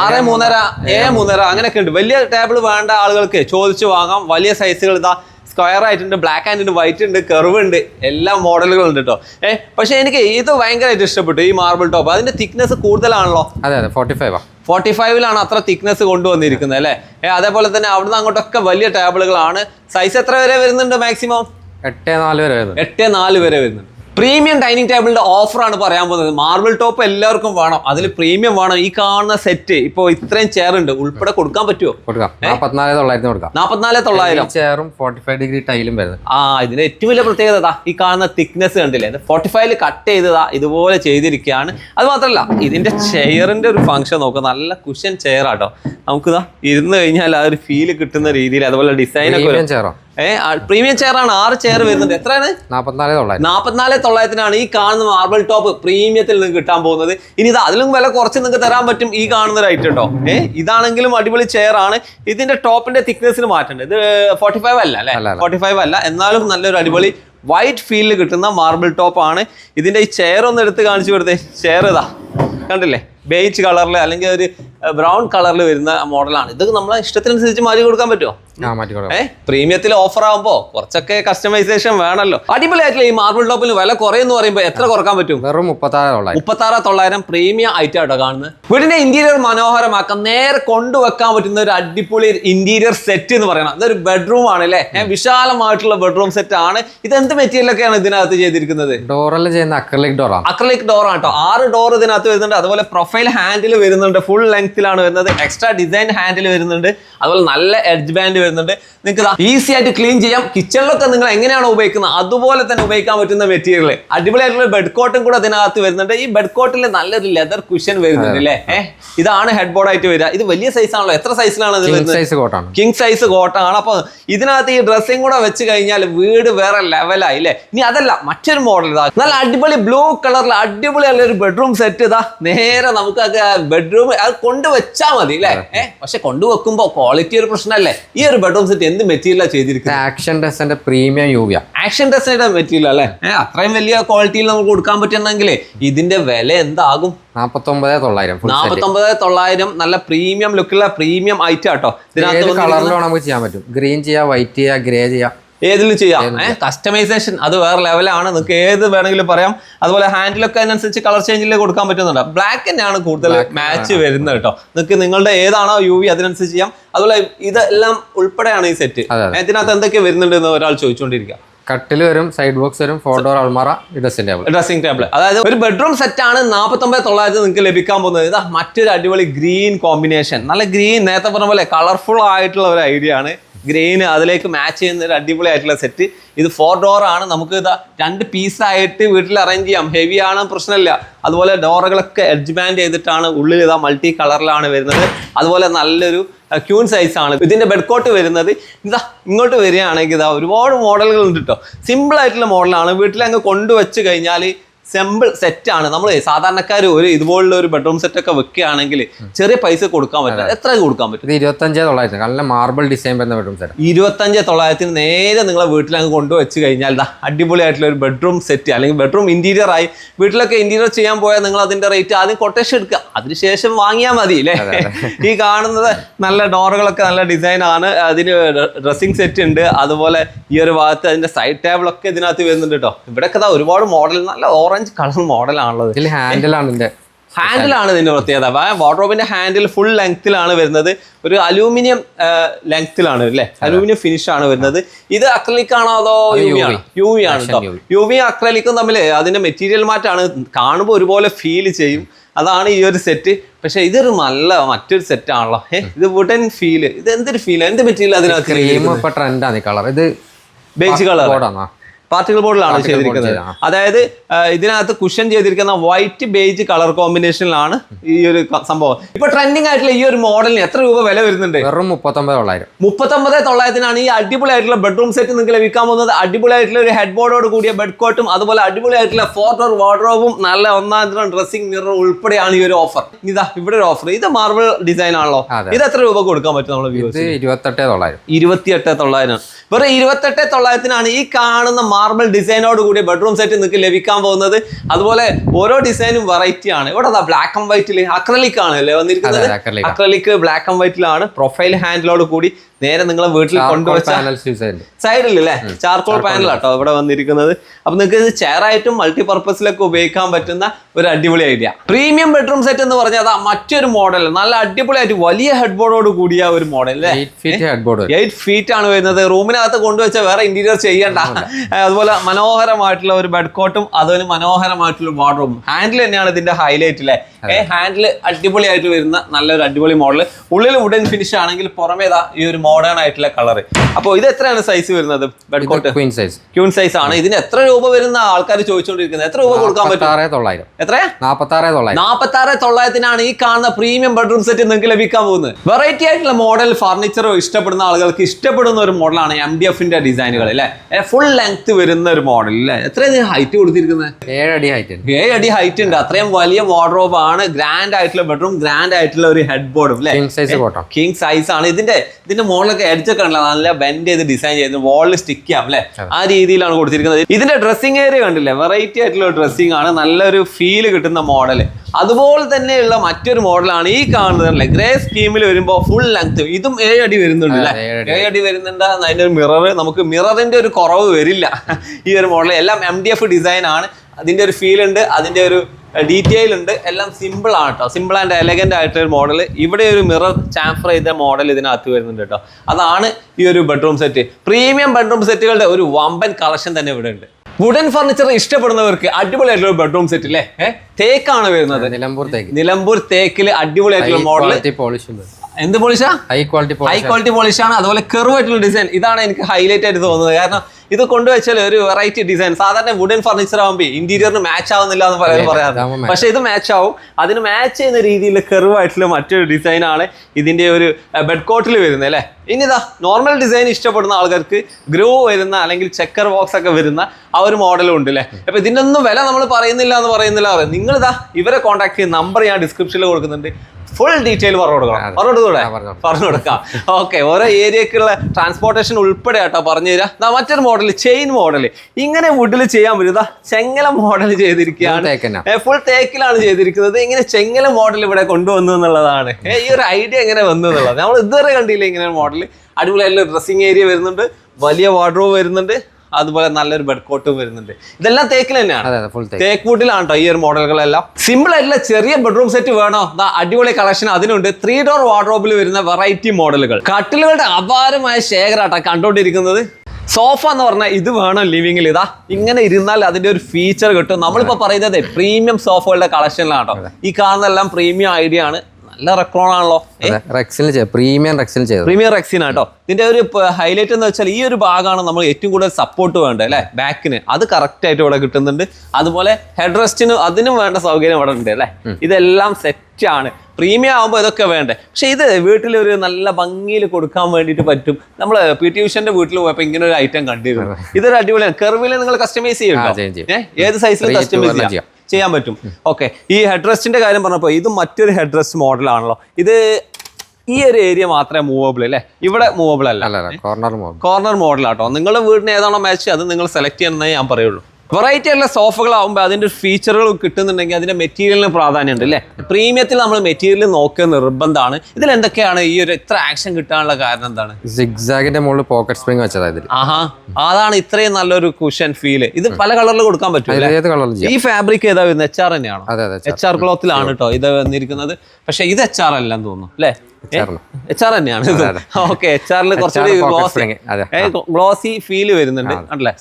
ആറ് മൂന്നര ഏഴ് മൂന്നര അങ്ങനെയൊക്കെ ഉണ്ട് വലിയ ടേബിൾ വേണ്ട ആളുകൾക്ക് ചോദിച്ചു വാങ്ങാം. വലിയ സൈസുകൾ ഇതാ സ്ക്വയർ ആയിട്ടുണ്ട് ബ്ലാക്ക് ആൻഡ് ഉണ്ട് വൈറ്റ് ഉണ്ട് കർവ് ഉണ്ട് എല്ലാ മോഡലുകളും ഉണ്ട് കേട്ടോ ഏഹ് പക്ഷെ എനിക്ക് ഇത് ഭയങ്കരമായിട്ട് ഇഷ്ടപ്പെട്ടു ഈ മാർബിൾ ടോപ്പ് അതിന്റെ തിക്നെസ് കൂടുതലാണല്ലോ. അതെ അതെ ഫോർട്ടി ഫൈവ് ആ. ഫോർട്ടി ഫൈവിലാണ് അത്ര തിക്നെസ് കൊണ്ടുവന്നിരിക്കുന്നത് അല്ലേ? ഏഹ് അതേപോലെ തന്നെ അവിടുന്ന് അങ്ങോട്ടൊക്കെ വലിയ ടേബിളുകളാണ് സൈസ് എത്ര വരെ വരുന്നുണ്ട് മാക്സിമം എട്ട് നാല് വരെ വരുന്നുണ്ട്. എട്ട് നാല് വരെ വരുന്നുണ്ട്. പ്രീമിയം ഡൈനിങ് ടേബിളിന്റെ ഓഫറാണ് പറയാൻ പോകുന്നത്. മാർബിൾ ടോപ്പ് എല്ലാവർക്കും വേണം. അതിൽ പ്രീമിയം വേണം. ഈ കാണുന്ന സെറ്റ് ഇപ്പോൾ ഇത്രയും ചെയർ ഉണ്ട്. ഉൾപ്പെടെ കൊടുക്കാൻ പറ്റുമോ കൊടുക്കാം. നാൽപ്പത്തിനാല് തൊള്ളായിരത്തിന് കൊടുക്കാം. നാൽപ്പത്തിനാല് തൊള്ളായിരം. ചെയറും ഫോർട്ടി ഫൈവ് ഡിഗ്രി ടൈലും വരുന്നത്. ആ ഇതിന്റെ ഏറ്റവും വലിയ പ്രത്യേകത ഈ കാണുന്ന തിക്നെസ് കണ്ടില്ലേ? ഫോർട്ടി ഫൈവിൽ കട്ട് ചെയ്തതാ ഇതുപോലെ ചെയ്തിരിക്കുകയാണ്. അത് മാത്രമല്ല ഇതിന്റെ ചെയറിന്റെ ഒരു ഫംഗ്ഷൻ നോക്കുക നല്ല കുഷൻ ചെയർ ആട്ടോ നമുക്ക് ഇരുന്ന് കഴിഞ്ഞാൽ ആ ഒരു ഫീൽ കിട്ടുന്ന രീതിയിൽ അതുപോലെ ഡിസൈൻ ഒക്കെ പ്രീമിയം ഏഹ് ചെയർ ആണ് ആറ് ചെയർ വരുന്നത് എത്രയാണ്? നാൽപ്പത്തിനാല് തൊള്ളായിരത്തിനാണ് ഈ കാണുന്ന മാർബിൾ ടോപ്പ് പ്രീമിയത്തിൽ നിങ്ങൾക്ക് കിട്ടാൻ പോകുന്നത്. ഇനി ഇത് അതിലും വില കുറച്ച് നിങ്ങൾക്ക് തരാൻ പറ്റും ഈ കാണുന്ന റൈറ്റ് ഉണ്ടോ? ഏ ഇതാണെങ്കിലും അടിപൊളി ചെയർ ആണ്. ഇതിന്റെ ടോപ്പിന്റെ തിക്നെസ്സിന് മാറ്റുണ്ട് ഇത് ഫോർട്ടി ഫൈവ് അല്ല അല്ലെ? അല്ല, അല്ല. ഫോർട്ടി ഫൈവ് അല്ല. എന്നാലും നല്ലൊരു അടിപൊളി വൈറ്റ് ഫീലിൽ കിട്ടുന്ന മാർബിൾ ടോപ്പ് ആണ്. ഇതിന്റെ ഈ ചെയർ ഒന്ന് എടുത്ത് കാണിച്ചു കൊടുത്തേ. ചെയർ ഇതാ. കണ്ടില്ലേ? ബേജ് കളറിൽ അല്ലെങ്കിൽ ഒരു ബ്രൗൺ കളറിൽ വരുന്ന മോഡലാണ്. ഇത് നമ്മളെ ഇഷ്ടത്തിനനുസരിച്ച് മാറ്റി കൊടുക്കാൻ പറ്റുമോ കൊടുക്കാം. പ്രീമിയത്തിൽ ഓഫർ ആകുമ്പോ കുറച്ചൊക്കെ കസ്റ്റമൈസേഷൻ വേണമല്ലോ അടിപൊളിയായിട്ടുള്ള ഈ മാർബിൾ ടോപ്പിന് വില കുറയെന്ന് പറയുമ്പോൾ എത്ര കുറയ്ക്കാൻ പറ്റും? വെറും മുപ്പത്താറ് തൊള്ളായിരം. പ്രീമിയം ഐറ്റം ആട്ടോ കാണുന്നത് വീടിന്റെ ഇന്റീരിയർ മനോഹരമാക്കാൻ നേരെ കൊണ്ടുവെക്കാൻ പറ്റുന്ന ഒരു അടിപൊളി ഇന്റീരിയർ സെറ്റ് എന്ന് പറയണം. ഇതൊരു ബെഡ്റൂം ആണ് അല്ലേ? വിശാലമായിട്ടുള്ള ബെഡ്റൂം സെറ്റ് ആണ്. ഇത് എന്ത് മെറ്റീരിയലൊക്കെയാണ് ഇതിനകത്ത് ചെയ്തിരിക്കുന്നത്? ഡോറെല്ലാം ചെയ്യുന്ന അക്രലിക് ഡോറാണ് അക്രലിക് ഡോറാണ് കേട്ടോ ആറ് ഡോർ ഇതിനകത്ത് വരുന്നുണ്ട്. അതുപോലെ പ്രൊഫൈൽ ഹാൻഡിൽ വരുന്നുണ്ട്. ഫുൾ ലെങ്ത്തിലാണ് വരുന്നത്. എക്സ്ട്രാ ഡിസൈൻ ഹാൻഡിൽ വരുന്നുണ്ട്. അതുപോലെ നല്ല എഡ്ജ് ബാൻഡ് വരുന്നുണ്ട്. നിങ്ങൾക്ക് ഈസി ആയിട്ട് ക്ലീൻ ചെയ്യാം. കിച്ചണിലൊക്കെ നിങ്ങൾ എങ്ങനെയാണോ ഉപയോഗിക്കുന്നത് അതുപോലെ തന്നെ ഉപയോഗിക്കാൻ പറ്റുന്ന മെറ്റീരിയൽ അടിപൊളിയായിട്ടുള്ള ബെഡ് കോട്ടും കൂടെ അതിനകത്ത് വരുന്നുണ്ട്. ഈ ബെഡ് കോട്ടിൽ നല്ലൊരു ലെതർ കുഷൻ വരുന്നുണ്ട് അല്ലേ ഇതാണ് ഹെഡ് ബോർഡ് ആയിട്ട് വരിക. ഇത് വലിയ സൈസ് ആണല്ലോ. എത്ര സൈസിലാണ് ഇത് കിങ് വരുന്നത്? സൈസ് കോട്ടാണ് കിങ് സൈസ് കോട്ടാണ് അപ്പൊ ഇതിനകത്ത് ഈ ഡ്രസ്സിംഗ് കൂടെ വെച്ച് കഴിഞ്ഞാൽ വീട് വേറെ ലെവലായി അല്ലേ ഇനി അതല്ല മറ്റൊരു മോഡൽ ഇതാ. നല്ല അടിപൊളി ബ്ലൂ കളറിൽ അടിപൊളിയുള്ള ഒരു ബെഡ്റൂം സെറ്റ് ഇതാ. നേരെ നമുക്ക് ബെഡ്റൂം അത് കൊണ്ടുവച്ചാൽ മതി അല്ലേ ഏഹ് പക്ഷെ കൊണ്ടുവെക്കുമ്പോ ക്വാളിറ്റി ഒരു പ്രശ്നമല്ലേ? ഈ ഒരു ബെഡ്റൂം സെറ്റ് എന്ത് മെറ്റീരിയലാ ചെയ്തിരിക്കുന്നത്? ആക്ഷൻ ഡ്രസ്സിന്റെ പ്രീമിയം യൂവിയ ആക്ഷൻ ടെസ്റ്റിന്റെ മെറ്റീരിയൽ അല്ലേ അത്രയും വലിയ ക്വാളിറ്റിയിൽ നമുക്ക് കൊടുക്കാൻ പറ്റുന്നെങ്കിൽ ഇതിന്റെ വില എന്താകും? നാപ്പത്തൊമ്പത് തൊള്ളായിരം നാൽപ്പത്തൊമ്പത് തൊള്ളായിരം നല്ല പ്രീമിയം ലുക്കുള്ള പ്രീമിയം ഐറ്റം ആട്ടോ ഇതിനകത്ത് കളറിലോ നമുക്ക് ചെയ്യാൻ പറ്റും. ഗ്രീൻ ചെയ്യാം വൈറ്റ് ചെയ്യാം ഗ്രേ ചെയ്യാം. ഏതിലും ചെയ്യാം? കസ്റ്റമൈസേഷൻ അത് വേറെ ലെവലാണ് നിങ്ങൾക്ക് ഏത് വേണമെങ്കിലും പറയാം. അതുപോലെ ഹാൻഡിലൊക്കെ അതിനനുസരിച്ച് കളർ ചേഞ്ചിൽ കൊടുക്കാൻ പറ്റുന്നുണ്ട്. ബ്ലാക്ക് തന്നെയാണ് കൂടുതൽ മാച്ച് വരുന്നത് കേട്ടോ. നിങ്ങൾക്ക് നിങ്ങളുടെ ഏതാണോ യു വി അതിനനുസരിച്ച് ചെയ്യാം. അതുപോലെ ഇതെല്ലാം ഉൾപ്പെടെയാണ് ഈ സെറ്റ്. ഇതിനകത്ത് എന്തൊക്കെ വരുന്നുണ്ട് എന്ന് ഒരാൾ ചോദിച്ചുകൊണ്ടിരിക്കുക. കട്ടിൽ വരും സൈഡ് ബോക്സ് വരും ഫോർ ഡോർ അൾമാറ ഡ്രസ്സിംഗ് ടേബിൾ ഡ്രസ്സിംഗ് ടേബിൾ അതായത് ഒരു ബെഡ്റൂം സെറ്റ് ആണ് നാൽപ്പത്തൊമ്പത് തൊള്ളായിരത്തി നിങ്ങൾക്ക് ലഭിക്കാൻ പോകുന്നത്. ഇതാ മറ്റൊരു അടിപൊളി ഗ്രീൻ കോമ്പിനേഷൻ നല്ല ഗ്രീൻ നേരത്തെ പറഞ്ഞ പോലെ കളർഫുൾ ആയിട്ടുള്ള ഒരു ഐഡിയ ആണ്. ഗ്രീൻ അതിലേക്ക് മാച്ച് ചെയ്യുന്ന ഒരു അടിപൊളി ആയിട്ടുള്ള സെറ്റ് ഇത് ഫോർ ഡോർ ആണ്. നമുക്ക് ഇതാ രണ്ട് പീസായിട്ട് വീട്ടിൽ അറേഞ്ച് ചെയ്യാം. ഹെവി ആണ് പ്രശ്നമില്ല. അതുപോലെ ഡോറുകളൊക്കെ എഡ്ജ് ബാൻഡ് ചെയ്തിട്ടാണ് ഉള്ളിൽ ഇതാ മൾട്ടി കളറിലാണ് വരുന്നത്. അതുപോലെ നല്ലൊരു ക്യൂൺ സൈസ് ആണ്. ഇതിന്റെ ബെഡ് കോട്ട് വരുന്നത് ഇതാ ഇങ്ങോട്ട് വരികയാണെങ്കിൽ ഇതാ ഒരുപാട് മോഡലുകൾ ഉണ്ട് കേട്ടോ സിമ്പിൾ ആയിട്ടുള്ള മോഡലാണ് വീട്ടിൽ അങ്ങ് കൊണ്ടുവച്ച് കഴിഞ്ഞാൽ സിമ്പിൾ സെറ്റ് ആണ്. നമ്മൾ സാധാരണക്കാർ ഒരു ഇതുപോലുള്ള ഒരു ബെഡ്റൂം സെറ്റ് ഒക്കെ വെക്കുകയാണെങ്കിൽ ചെറിയ പൈസ കൊടുക്കാൻ പറ്റും എത്ര കൊടുക്കാൻ പറ്റും? ഇരുപത്തഞ്ച് തൊള്ളായിരത്തി നല്ല മാർബിൾ ഡിസൈൻ വരുന്ന ബെഡ്റൂം സെറ്റ് ഇരുപത്തഞ്ച് തൊള്ളായിരത്തിന് നേരെ നിങ്ങളെ വീട്ടിൽ അങ്ങ് കൊണ്ടുവച്ച് കഴിഞ്ഞാൽ അടിപൊളിയായിട്ടുള്ള ഒരു ബെഡ്റൂം സെറ്റ് അല്ലെങ്കിൽ ബെഡ്റൂം ഇന്റീരിയർ ആയി വീട്ടിലൊക്കെ ഇന്റീരിയർ ചെയ്യാൻ പോയാൽ നിങ്ങൾ അതിന്റെ റേറ്റ് ആദ്യം കൊട്ടേഷൻ എടുക്കുക. അതിനുശേഷം വാങ്ങിയാൽ മതി അല്ലേ ഈ കാണുന്നത് നല്ല ഡോറുകളൊക്കെ നല്ല ഡിസൈൻ ആണ്. അതിന് ഡ്രസ്സിംഗ് സെറ്റ് ഉണ്ട്. അതുപോലെ ഈ ഒരു ഭാഗത്ത് അതിന്റെ സൈഡ് ടേബിൾ ഒക്കെ ഇതിനകത്ത് വരുന്നുണ്ട് കേട്ടോ ഇവിടെയൊക്കെ ഒരുപാട് മോഡൽ നല്ല ഓറഞ്ച് കളർ മോഡലാണുള്ളത് ഇതിൽ ഹാൻഡിലാണ് ഇതിന്റെ. ആണ് ഇതിന്റെ പ്രത്യേകത. വാർഡ്രോബിന്റെ ഹാൻഡിൽ ഫുൾ ലെങ്ത്തിലാണ് വരുന്നത്. ഒരു അലൂമിനിയം ലെങ്ത്തിലാണ് അല്ലേ? അലൂമിനിയം ഫിനിഷ് ആണ് വരുന്നത്. ഇത് അക്രലിക് ആണോ അതോ യു വി ആണ്? യു വി ആണ് കേട്ടോ യു വി അക്രലിക്കും തമ്മിൽ അതിന്റെ മെറ്റീരിയൽ മാറ്റാണ് കാണുമ്പോൾ ഒരുപോലെ ഫീൽ ചെയ്യും. അതാണ് ഈ ഒരു സെറ്റ് പക്ഷെ ഇതൊരു നല്ല മറ്റൊരു സെറ്റ് ആണല്ലോ. ഇത് വുഡൻ ഫീൽ ഇത് എന്തൊരു ഫീൽ എന്ത് മെറ്റീരിയൽ അതിനകത്ത് ക്രീം ഇപ്പൊ ട്രെൻഡാണ് കളർ ഇത് ബേജ് കളർ പാർട്ടിക്കൽ ബോർഡിലാണ് ചെയ്തിരിക്കുന്നത്. അതായത് ഇതിനകത്ത് കുഷൻ ചെയ്തിരിക്കുന്ന വൈറ്റ് ബേജ് കളർ കോമ്പിനേഷനിലാണ് ഈ ഒരു സംഭവം. ഇപ്പൊ ട്രെൻഡിങ് ആയിട്ടുള്ള ഈ ഒരു മോഡലിന് എത്ര രൂപ വില വരുന്നുണ്ട്? വെറും മുപ്പത്തൊമ്പത് തൊള്ളായിരം മുപ്പത്തൊമ്പത് തൊള്ളായിരത്തിനാണ് ഈ അടിപൊളിയായിട്ടുള്ള ബെഡ്റൂം സെറ്റ് നിങ്ങൾക്ക് ലഭിക്കാൻ പോകുന്നത്. അടിപൊളിയായിട്ടുള്ള ഒരു ഹെഡ് ബോർഡോട് കൂടിയ ബെഡ് കോട്ടും അതുപോലെ അടിപൊളിയായിട്ടുള്ള ഫോട്ടോ വാർഡ്രോബും നല്ല ഒന്നാം തരം ഡ്രസ്സിംഗ് മിറർ ഉൾപ്പെടെയാണ് ഈ ഒരു ഓഫർ ഇതാ ഇവിടെ ഒരു ഓഫർ ഇത് മാർബിൾ ഡിസൈൻ ആണല്ലോ. ഇത് എത്ര രൂപ കൊടുക്കാൻ പറ്റും നമ്മൾ ഇരുപത്തി എട്ട് ഇരുപത്തെട്ട് തൊള്ളായിരം. ഇരുപത്തിയെട്ട് തൊള്ളായിരം. വെറും ഇരുപത്തെട്ട് തൊള്ളായിരത്തിനാണ് ഈ കാണുന്ന മാർബിൾ ഡിസൈനോട് കൂടി ബെഡ്റൂം സെറ്റ് നിങ്ങൾക്ക് ലഭിക്കാൻ പോകുന്നത്. അതുപോലെ ഓരോ ഡിസൈനും വെറൈറ്റി ആണ്. ഇവിടെ ബ്ലാക്ക് ആൻഡ് വൈറ്റിൽ അക്രലിക് ആണ് അല്ലേ വന്നിരിക്കുന്നത്. അക്രലിക് ബ്ലാക്ക് ആൻഡ് വൈറ്റിലാണ് പ്രൊഫൈൽ ഹാൻഡിലോട് കൂടി നേരെ നിങ്ങളെ വീട്ടിൽ കൊണ്ടുവച്ച സൈഡിൽ അല്ലേ ചാർക്കോൾ പാനൽ ആട്ടോ ഇവിടെ വന്നിരിക്കുന്നത്. അപ്പൊ നിങ്ങൾക്ക് ഇത് ചെയർ ആയിട്ടും മൾട്ടി പർപ്പസിലൊക്കെ ഉപയോഗിക്കാൻ പറ്റുന്ന ഒരു അടിപൊളി ഐഡിയ പ്രീമിയം ബെഡ്റൂം സെറ്റ് എന്ന് പറഞ്ഞാൽ അതാ മറ്റൊരു മോഡൽ നല്ല അടിപൊളിയായിട്ട് വലിയ ഹെഡ് ബോർഡോട് കൂടിയ ഒരു മോഡൽ അല്ലേ? എയ്റ്റ് ഫീറ്റ് ആണ് വരുന്നത്. റൂമിനകത്ത് കൊണ്ടുവച്ച വേറെ ഇന്റീരിയർ ചെയ്യണ്ട. അതുപോലെ മനോഹരമായിട്ടുള്ള ഒരു ബെഡ് കോട്ടും അതുപോലെ മനോഹരമായിട്ടുള്ള വാർഡ്റൂം ഹാൻഡിൽ തന്നെയാണ് ഇതിന്റെ ഹൈലൈറ്റ് അല്ലേ ഏ ഹാൻഡിൽ അടിപൊളിയായിട്ട് വരുന്ന നല്ലൊരു അടിപൊളി മോഡൽ ഉള്ളിൽ വുഡൻ ഫിനിഷ് ആണെങ്കിൽ പുറമേതാ ഈ ഒരു മോഡേൺ ആയിട്ടുള്ള കളർ അപ്പോൾ ഇത് എത്രയാണ് സൈസ് വരുന്നത്? Bed cot queen size queen size ആണ്. ഇതിന് എത്ര രൂപ വരുന്ന ആൾക്കാർ ചോദിച്ചുകൊണ്ടിരിക്കുന്നത് എത്ര രൂപ കൊടുക്കാൻ പറ്റും? തൊള്ളായിരം. എത്രയാ തൊള്ളായിരം. നാൽപ്പത്തി ആറ് തൊള്ളായിരത്തിനാണ് ഈ കാണുന്ന പ്രീമിയം ബെഡ്റൂം സെറ്റ് നിങ്ങൾക്ക് ലഭിക്കാൻ പോകുന്നത്. വെറൈറ്റി ആയിട്ടുള്ള മോഡൽ ഫർണിച്ചറോ ഇഷ്ടപ്പെടുന്ന ആളുകൾക്ക് ഇഷ്ടപ്പെടുന്ന ഒരു മോഡലാണ് എം ഡി എഫിന്റെ ഡിസൈനുകൾ അല്ലേ? ഫുൾ ലെങ്ത് വരുന്ന ഒരു മോഡൽ അല്ലേ? എത്ര ഹൈറ്റ് കൊടുത്തിരിക്കുന്നത്? ഏഴടി ഹൈറ്റ് ഏഴടി ഹൈറ്റ് ഉണ്ട്. അത്രയും വലിയ വാർഡ്രോബ് ആണ്. ഗ്രാൻഡ് ആയിട്ടുള്ള ബെഡ്റൂം ഗ്രാൻഡ് ആയിട്ടുള്ള ഒരു ഹെഡ് ബോർഡും അല്ലേ? കിങ് സൈസ് ആണ്. ഇതിന്റെ ഇതിന്റെ മോളിലൊക്കെ എഡിച്ചൊക്കെ ഉണ്ടല്ലോ നല്ല ബെൻഡ് ചെയ്ത് ഡിസൈൻ ചെയ്ത് വാളിൽ സ്റ്റിക്ക് ചെയ്യാം അല്ലേ? ആ രീതിയിലാണ് കൊടുത്തിരിക്കുന്നത്. ഇതിന്റെ ഡ്രസ്സിംഗ് ഏരിയ കണ്ടില്ലേ? വെറൈറ്റി ആയിട്ടുള്ള ഡ്രസ്സിംഗ് ആണ്. നല്ലൊരു ഫീൽ കിട്ടുന്ന മോഡൽ അതുപോലെ തന്നെയുള്ള മറ്റൊരു മോഡലാണ് ഈ കാണുന്നത് ഗ്രേ സ്കീമിൽ വരുമ്പോൾ ഫുൾ ലെങ്ത് ഇതും ഏഴ് അടി വരുന്നുണ്ട് അല്ലേ. ഏഴ് അടി. വരുന്നുണ്ട്. അതിന്റെ ഒരു മിറർ നമുക്ക് മിററിന്റെ ഒരു കുറവ് വരില്ല. ഈ ഒരു മോഡൽ എല്ലാം എം ഡി എഫ് ഡിസൈൻ ആണ്. അതിന്റെ ഒരു ഫീൽ ഉണ്ട്. അതിന്റെ ഒരു ഡീറ്റെയിൽ ഉണ്ട്. എല്ലാം സിമ്പിൾ ആണ് കേട്ടോ സിമ്പിൾ ആൻഡ് എലഗന്റ് ആയിട്ട് ഒരു മോഡൽ ഇവിടെ ഒരു മിറർ ചാംഫർ ചെയ്ത മോഡൽ ഇതിനകത്ത് വരുന്നുണ്ട് കേട്ടോ അതാണ് ഈ ഒരു ബെഡ്റൂം സെറ്റ് പ്രീമിയം ബെഡ്റൂം സെറ്റുകളുടെ ഒരു വമ്പൻ കളക്ഷൻ തന്നെ ഇവിടെ ഉണ്ട്. വുഡൻ ഫർണിച്ചർ ഇഷ്ടപ്പെടുന്നവർക്ക് അടിപൊളിയായിട്ടുള്ള ബെഡ്റൂം സെറ്റ് അല്ലേ തേക്കാണ് വരുന്നത്. നിലമ്പൂർ തേക്ക്. നിലമ്പൂർ തേക്കിൽ അടിപൊളിയായിട്ടുള്ള മോഡൽ പോളിഷ് എന്ത് പോളിഷാ ഹൈ ക്വാളിറ്റി ഹൈ ക്വാളിറ്റി പോളിഷാണ് അതുപോലെ കെറുവായിട്ടുള്ള ഡിസൈൻ ഇതാണ് എനിക്ക് ഹൈലൈറ്റ് ആയിട്ട് തോന്നുന്നത്. കാരണം ഇത് കൊണ്ടുവച്ചാൽ ഒരു വെറൈറ്റി ഡിസൈൻ സാധാരണ വുഡൻ ഫർണിച്ചർ ആകുമ്പോൾ ഇന്റീരിയറിന് മാച്ച് ആവുന്നില്ല എന്ന് പലരും പറയാറുണ്ട്. പക്ഷെ ഇത് മാച്ച് ആവും. അതിന് മാച്ച് ചെയ്യുന്ന രീതിയിൽ കെർവ് ആയിട്ടുള്ള മറ്റൊരു ഡിസൈൻ ആണ് ഇതിന്റെ ഒരു ബെഡ് കോട്ടിൽ വരുന്നത് അല്ലേ? ഇനി ഇതാ നോർമൽ ഡിസൈൻ ഇഷ്ടപ്പെടുന്ന ആൾക്കാർക്ക് ഗ്രോ വരുന്ന അല്ലെങ്കിൽ ചെക്കർ ബോക്സ് ഒക്കെ വരുന്ന ആ ഒരു മോഡലും ഉണ്ട് അല്ലേ? അപ്പൊ ഇതിന്റെ ഒന്നും വില നമ്മൾ പറയുന്നില്ല എന്ന് പറയുന്നില്ല നിങ്ങൾ ഇതാ ഇവരെ കോൺടാക്ട് ചെയ്യുന്ന നമ്പർ ഞാൻ ഡിസ്ക്രിപ്ഷനിൽ കൊടുക്കുന്നുണ്ട്. ഫുൾ ഡീറ്റെയിൽ പറഞ്ഞു കൊടുക്കണം. പറഞ്ഞു കൊടുത്തൂടെ പറഞ്ഞു. കൊടുക്കാം. ഓക്കെ ഓരോ ഏരിയക്കുള്ള ട്രാൻസ്പോർട്ടേഷൻ ഉൾപ്പെടെ കേട്ടോ പറഞ്ഞു തരാം. മറ്റൊരു മോഡൽ ചെയിൻ മോഡൽ ഇങ്ങനെ വുഡിൽ ചെയ്യാൻ പറ്റും. ചെങ്ങല മോഡൽ ചെയ്തിരിക്കുകയാണ്. ഫുൾ തേക്കിലാണ് ചെയ്തിരിക്കുന്നത്. ഇങ്ങനെ ചെങ്ങല മോഡൽ ഇവിടെ കൊണ്ടുവന്നു എന്നുള്ളതാണ്. ഈ ഒരു ഐഡിയ എങ്ങനെ വന്നു എന്നുള്ളത്. നമ്മൾ ഇതുവരെ കണ്ടില്ല ഇങ്ങനെ മോഡൽ അടിപൊളിയായിട്ടുള്ള ഡ്രസ്സിങ് ഏരിയ വരുന്നുണ്ട്. വലിയ വാർഡ്രോബ് വരുന്നുണ്ട്. അതുപോലെ നല്ലൊരു ബെഡ് കോട്ടും വരുന്നുണ്ട്. ഇതെല്ലാം തേക്കിൽ തന്നെയാണ്. തേക്ക്. വുഡിലാണ് കേട്ടോ ഈ ഒരു മോഡലുകളെല്ലാം. സിമ്പിൾ ആയിട്ടുള്ള ചെറിയ ബെഡ്റൂം സെറ്റ് വേണോ? അടിപൊളി കളക്ഷൻ അതിനുണ്ട്. ത്രീ ഡോർ വാർഡ്രോബിൽ വരുന്ന വെറൈറ്റി മോഡലുകൾ. കട്ടിലുകളുടെ അപാരമായ ശേഖരാട്ടാ കണ്ടോണ്ടിരിക്കുന്നത് സോഫ എന്ന് പറഞ്ഞാൽ ഇത് വേണം ലിവിങ്ങിൽ ഇതാ ഇങ്ങനെ ഇരുന്നാൽ അതിന്റെ ഒരു ഫീച്ചർ കിട്ടും. നമ്മളിപ്പോ പറയുന്നത് പ്രീമിയം സോഫകളുടെ കളക്ഷനിലാണ് കേട്ടോ ഈ കാണുന്നതെല്ലാം പ്രീമിയം ഐഡിയ ആണ്. നല്ല റെക്രോൺ ആണല്ലോ. റെക്സിൽ പ്രീമിയം റെക്സിൽ ചെയ്തു പ്രീമിയർ റെക്സിൻ ആട്ടോ ഇതിന്റെ ഒരു ഹൈലൈറ്റ് എന്ന് വെച്ചാൽ ഈ ഒരു ഭാഗമാണ് നമ്മൾ ഏറ്റവും കൂടുതൽ സപ്പോർട്ട് വേണ്ടത് അല്ലെ? ബാക്കിന്. അത് കറക്റ്റ് ആയിട്ട് ഇവിടെ കിട്ടുന്നുണ്ട്. അതുപോലെ ഹെഡ് റെസ്റ്റിനും അതിനും വേണ്ട സൗകര്യം ഇവിടെ ഉണ്ട് അല്ലെ? ഇതെല്ലാം സെറ്റ് ആണ്. പ്രീമിയം ആകുമ്പോൾ ഇതൊക്കെ വേണ്ടേ? പക്ഷെ ഇത് വീട്ടിൽ ഒരു നല്ല ഭംഗിയിൽ കൊടുക്കാൻ വേണ്ടിയിട്ട് പറ്റും. നമ്മൾ പി ടി ഉഷന്റെ വീട്ടിൽ പോയപ്പോൾ ഇങ്ങനെ ഒരു ഐറ്റം കണ്ടിരുന്നു ഇതൊരു അടിപൊളിയാണ്. കെർവിൽ നിങ്ങൾ കസ്റ്റമൈസ് ചെയ്യും, ഏത് സൈസിലും കസ്റ്റമൈസ് ചെയ്യാം. ചെയ്യാൻ പറ്റും. ഓക്കെ ഈ ഹെഡ് റെസ്റ്റിന്റെ കാര്യം പറഞ്ഞപ്പോൾ ഇത് മറ്റൊരു ഹെഡ് റെസ്റ്റ് മോഡലാണല്ലോ ഇത് ഈ ഒരു ഏരിയ മാത്രമേ മൂവബിൾ അല്ലേ ഇവിടെ മൂവബിൾ അല്ല. കോർണർ മോഡൽ കോർണർ മോഡലാട്ടോ നിങ്ങളുടെ വീടിന് ഏതാണോ മാച്ച് അത് നിങ്ങൾ സെലക്ട് ചെയ്യണമെന്നേ ഞാൻ പറയുള്ളൂ. വെറൈറ്റി ഉള്ള സോഫകളാകുമ്പോൾ അതിന്റെ ഫീച്ചറുകൾ കിട്ടുന്നുണ്ടെങ്കിൽ അതിന്റെ മെറ്റീരിയലിന് പ്രാധാന്യമുണ്ട് അല്ലേ പ്രീമിയത്തിൽ നമ്മൾ മെറ്റീരിയൽ നോക്കുക നിർബന്ധമാണ്. ഇതിൽ എന്തൊക്കെയാണ് ഈ ഒരു ഇത്ര ആക്ഷൻ കിട്ടാനുള്ള കാരണം എന്താണ്? സിഗ്സാഗിന്റെ മുകളിൽ പോക്കറ്റ് സ്പ്രിംഗ് വെച്ചതായത് ആഹാ. അതാണ് ഇത്രയും നല്ലൊരു കുഷൻ ഫീൽ ഇത് പല കളറിൽ കൊടുക്കാൻ പറ്റും ഏത് കളറിൽ ഈ ഫാബ്രിക് ഏതാ? വരുന്നത് എച്ച് ആർ തന്നെയാണോ? എച്ച് ആർ ക്ലോത്തിലാണ് കേട്ടോ ഇത് വന്നിരിക്കുന്നത്. പക്ഷേ ഇത് എച്ച് ആർ അല്ലെന്ന് തോന്നുന്നു അല്ലേ. എച്ച് ആർ തന്നെയാണ് ഓക്കെ എച്ച് ആറിൽ കുറച്ചുകൂടി. ഗ്ലോസി ഫീൽ വരുന്നുണ്ട്. അല്ലേ?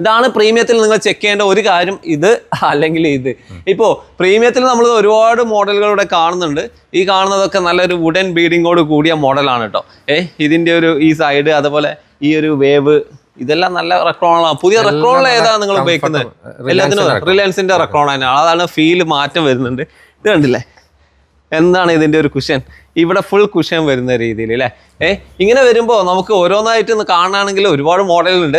ഇതാണ് പ്രീമിയത്തിൽ നിങ്ങൾ ചെക്ക് ചെയ്യേണ്ട ഒരു കാര്യം ഇത് അല്ലെങ്കിൽ ഇത്. ഇപ്പോൾ പ്രീമിയത്തിൽ നമ്മൾ ഒരുപാട് മോഡലുകൾ കാണുന്നുണ്ട്. ഈ കാണുന്നതൊക്കെ നല്ലൊരു വുഡൻ ബീഡിങ്ങോട് കൂടിയ മോഡലാണ് കേട്ടോ ഏ ഇതിന്റെ ഒരു ഈ സൈഡ് അതുപോലെ ഈ ഒരു വേവ് ഇതെല്ലാം നല്ല റെക്രോണാണ് പുതിയ റെക്രോണിൽ ഏതാണ് നിങ്ങൾ ഉപയോഗിക്കുന്നത്. എല്ലാത്തിനും റിലയൻസിന്റെ റെക്രോൺ തന്നെയാണ്. അതാണ് ഫീൽ മാറ്റം വരുന്നുണ്ട്. ഇത് കണ്ടില്ലേ? എന്താണ് ഇതിന്റെ ഒരു കുഷൻ ഇവിടെ ഫുൾ കുഷൻ വരുന്ന രീതിയിൽ അല്ലേ? ഏഹ് ഇങ്ങനെ വരുമ്പോൾ നമുക്ക് ഓരോന്നായിട്ട് ഒന്ന് കാണുകയാണെങ്കിൽ ഒരുപാട് മോഡലുണ്ട്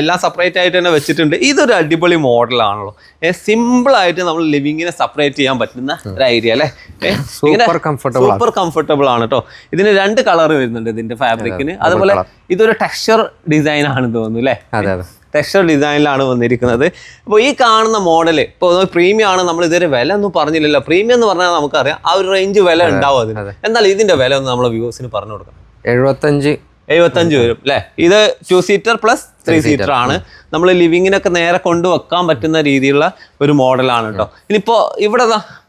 എല്ലാം സെപ്പറേറ്റ് ആയിട്ട് തന്നെ വെച്ചിട്ടുണ്ട്. ഇതൊരു അടിപൊളി മോഡലാണല്ലോ ഏഹ് സിമ്പിൾ ആയിട്ട് നമ്മൾ ലിവിങ്ങിനെ സെപ്പറേറ്റ് ചെയ്യാൻ പറ്റുന്ന ഒരു ഐഡിയ അല്ലേ? സൂപ്പർ കംഫർട്ടബിൾ സൂപ്പർ കംഫർട്ടബിൾ ആണ്. കേട്ടോ ഇതിന് രണ്ട് കളർ വരുന്നുണ്ട് ഇതിന്റെ ഫാബ്രിക്കിന് അതുപോലെ ഇതൊരു ടെക്സ്ചർ ഡിസൈൻ ആണ് തോന്നുന്നു അല്ലേ? അതെ അതെ. ടെക്സ്ചർ ഡിസൈനിലാണ് വന്നിരിക്കുന്നത്. അപ്പോൾ ഈ കാണുന്ന മോഡൽ ഇപ്പോൾ പ്രീമിയം ആണ് നമ്മൾ ഇതുവരെ വില ഒന്നും പറഞ്ഞില്ലല്ലോ. പ്രീമിയം എന്ന് പറഞ്ഞാൽ നമുക്കറിയാം ആ ഒരു റേഞ്ച് വില ഉണ്ടാവും അതിന്. എന്നാൽ ഇതിന്റെ വില ഒന്ന് നമ്മളെ വ്യൂസിന് പറഞ്ഞു കൊടുക്കണം. എഴുപത്തഞ്ച്. എഴുപത്തഞ്ച് വരും അല്ലേ? ഇത് two seater plus three seater ആണ്. നമ്മൾ ലിവിങ്ങിനൊക്കെ നേരെ കൊണ്ടുവെക്കാൻ പറ്റുന്ന രീതിയിലുള്ള ഒരു മോഡലാണ് കേട്ടോ ഇനിയിപ്പോൾ ഇവിടെ